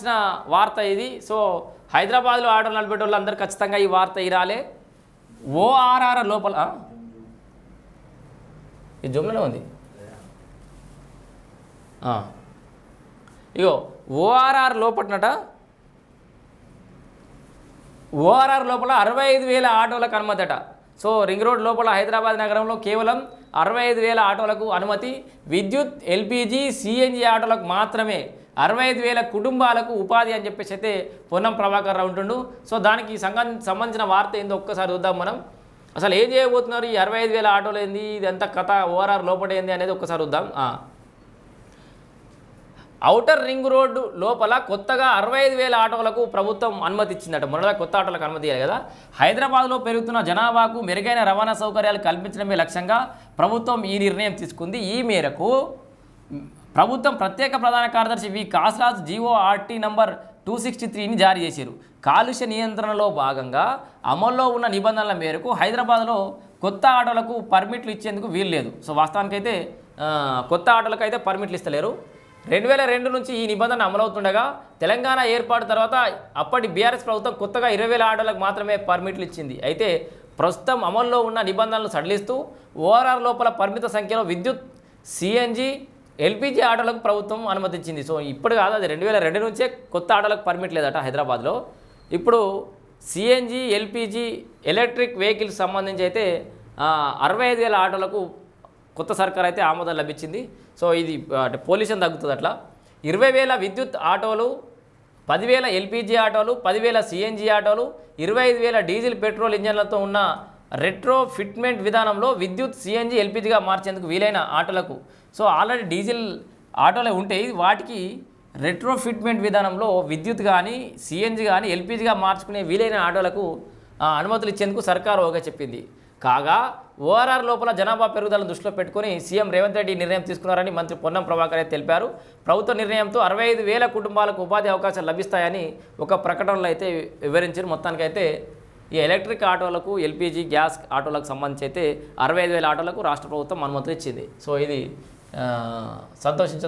వచ్చిన వార్త ఇది. సో హైదరాబాద్లో ఆటలు నడిపే వాళ్ళు అందరూ ఖచ్చితంగా ఈ వార్త ఇరాలే. ఓఆర్ఆర్ లోపల ఈ జుమ్లోనే ఉంది. ఇగో ఓఆర్ఆర్ లోపట్నట ఓఆర్ఆర్ లోపల అరవై ఐదు వేల ఆటోలకు అనుమతి అట సో రింగ్ రోడ్ లోపల హైదరాబాద్ నగరంలో కేవలం అరవై ఐదు వేల ఆటోలకు అనుమతి. విద్యుత్ ఎల్పిజి సిఎన్జి ఆటోలకు మాత్రమే. అరవై ఐదు వేల కుటుంబాలకు ఉపాధి అని చెప్పేసి అయితే పొన్నం ప్రభాకర్ రావు ఉంటుండు. సో దానికి సంఘం సంబంధించిన వార్త ఏందో ఒక్కసారి చూద్దాం మనం. అసలు ఏం చేయబోతున్నారు ఈ అరవై ఐదు వేల ఆటోలు ఏంది? ఇదంతా కథ ఓఆర్ఆర్ లోపడేంది ఏంది అనేది ఒక్కసారి చూద్దాం. ఔటర్ రింగ్ రోడ్డు లోపల కొత్తగా అరవై ఐదు వేల ఆటోలకు ప్రభుత్వం అనుమతి ఇచ్చిందట. మొదట కొత్త ఆటోలకు అనుమతి ఇవ్వాలి కదా. హైదరాబాద్లో పెరుగుతున్న జనాభాకు మెరుగైన రవాణా సౌకర్యాలు కల్పించడమే లక్ష్యంగా ప్రభుత్వం ఈ నిర్ణయం తీసుకుంది. ఈ మేరకు ప్రభుత్వం ప్రత్యేక ప్రధాన కార్యదర్శి V. Kasaraj GO RT number two sixty త్రీని జారీ చేశారు. కాలుష్య నియంత్రణలో భాగంగా అమల్లో ఉన్న నిబంధనల మేరకు హైదరాబాద్లో కొత్త ఆటోలకు పర్మిట్లు ఇచ్చేందుకు వీలు లేదు. సో వాస్తవానికైతే కొత్త ఆటోలకు అయితే పర్మిట్లు ఇస్తలేరు. రెండు వేల రెండు నుంచి ఈ నిబంధన అమలవుతుండగా తెలంగాణ ఏర్పాటు తర్వాత అప్పటి బీఆర్ఎస్ ప్రభుత్వం కొత్తగా ఇరవై వేల ఆటోలకు మాత్రమే పర్మిట్లు ఇచ్చింది. అయితే ప్రస్తుతం అమల్లో ఉన్న నిబంధనలు సడలిస్తూ ఓఆర్ఆర్ లోపల పరిమిత సంఖ్యలో విద్యుత్ సిఎన్జి ఎల్పిజి ఆటోలకు ప్రభుత్వం అనుమతించింది సో ఇప్పుడు కాదు అది రెండు వేల రెండు నుంచే కొత్త ఆటోలకు పర్మిట్ లేదట హైదరాబాద్లో. ఇప్పుడు సిఎన్జి ఎల్పిజి ఎలక్ట్రిక్ వెహికల్స్ సంబంధించి అయితే అరవై ఐదు వేల ఆటోలకు కొత్త సర్కార్ అయితే ఆమోదం లభించింది. సో ఇది అంటే పొల్యూషన్ తగ్గుతుంది అట్లా ఇరవై వేల విద్యుత్ ఆటోలు పదివేల ఎల్పిజి ఆటోలు పదివేల సిఎన్జి ఆటోలు ఇరవై ఐదు వేల డీజిల్ పెట్రోల్ ఇంజన్లతో ఉన్న రెట్రో ఫిట్మెంట్ విధానంలో విద్యుత్ సిఎన్జి ఎల్పిజిగా మార్చేందుకు వీలైన ఆటోలకు. సో ఆల్రెడీ డీజిల్ ఆటోలే ఉంటాయి. వాటికి రెట్రో ఫిట్మెంట్ విధానంలో విద్యుత్ కానీ సిఎన్జి కానీ ఎల్పిజిగా మార్చుకునే వీలైన ఆటోలకు అనుమతులు ఇచ్చేందుకు సర్కారు ఓకే చెప్పింది. కాగా ఓఆర్ఆర్ లోపల జనాభా పెరుగుదలను దృష్టిలో పెట్టుకుని సీఎం రేవంత్ రెడ్డి నిర్ణయం తీసుకున్నారని మంత్రి పొన్నం ప్రభాకర్ అయితే తెలిపారు. ప్రభుత్వ నిర్ణయంతో అరవై ఐదు వేల కుటుంబాలకు ఉపాధి అవకాశాలు లభిస్తాయని ఒక ప్రకటనలో అయితే వివరించారు. మొత్తానికైతే ఈ ఎలక్ట్రిక్ ఆటోలకు ఎల్పిజి గ్యాస్ ఆటోలకు సంబంధించి అయితే అరవై ఐదు వేల ఆటోలకు రాష్ట్ర ప్రభుత్వం అనుమతులు ఇచ్చింది. సో ఇది ఆ, సంతోషించదగ్గ